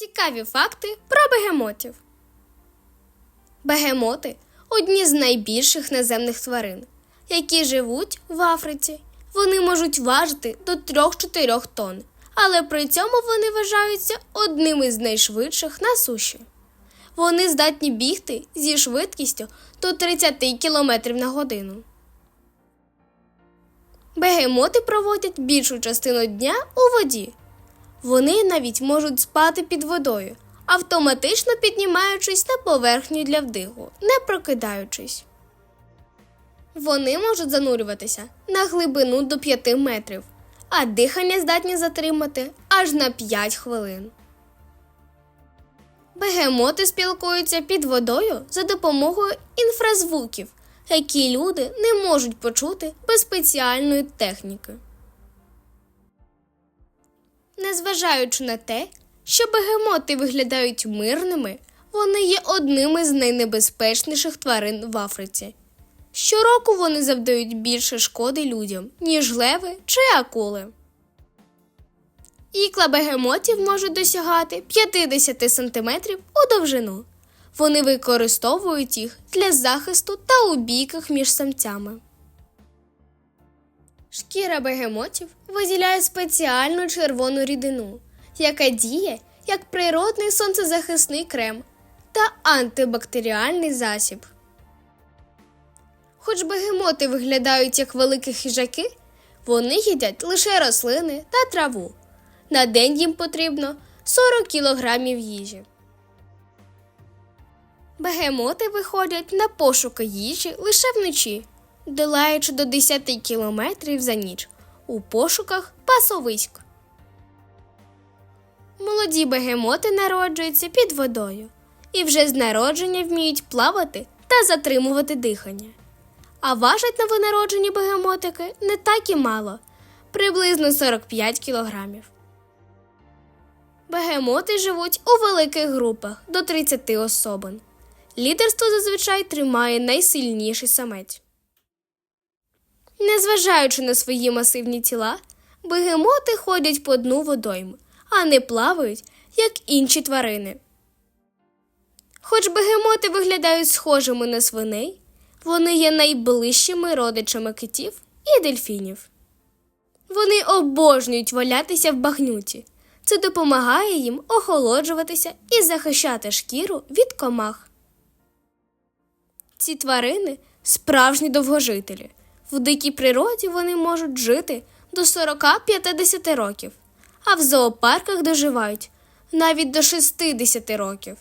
Цікаві факти про бегемотів. Бегемоти одні з найбільших наземних тварин, які живуть в Африці. Вони можуть важити до 3-4 тонн, але при цьому вони вважаються одними з найшвидших на суші. Вони здатні бігти зі швидкістю до 30 км на годину. Бегемоти проводять більшу частину дня у воді. Вони навіть можуть спати під водою, автоматично піднімаючись на поверхню для вдиху, не прокидаючись. Вони можуть занурюватися на глибину до 5 метрів, а дихання здатні затримати аж на 5 хвилин. Бегемоти спілкуються під водою за допомогою інфразвуків, які люди не можуть почути без спеціальної техніки. Незважаючи на те, що бегемоти виглядають мирними, вони є одними з найнебезпечніших тварин в Африці. Щороку вони завдають більше шкоди людям, ніж леви чи акули. Ікла бегемотів можуть досягати 50 см у довжину. Вони використовують їх для захисту та у бійках між самцями. Шкіра бегемотів виділяє спеціальну червону рідину, яка діє як природний сонцезахисний крем та антибактеріальний засіб. Хоч бегемоти виглядають як великі хижаки, вони їдять лише рослини та траву. На день їм потрібно 40 кілограмів їжі. Бегемоти виходять на пошуки їжі лише вночі, долаючи до 10 кілометрів за ніч у пошуках пасовиськ. Молоді бегемоти народжуються під водою і вже з народження вміють плавати та затримувати дихання. А важать новонароджені бегемотики не так і мало приблизно 45 кілограмів. Бегемоти живуть у великих групах до 30 особин. Лідерство зазвичай тримає найсильніший самець. Незважаючи на свої масивні тіла, бегемоти ходять по дну водойми, а не плавають, як інші тварини. Хоч бегемоти виглядають схожими на свиней, вони є найближчими родичами китів і дельфінів. Вони обожнюють валятися в багнюті. Це допомагає їм охолоджуватися і захищати шкіру від комах. Ці тварини справжні довгожителі. В дикій природі вони можуть жити до 40-50 років, а в зоопарках доживають навіть до 60 років.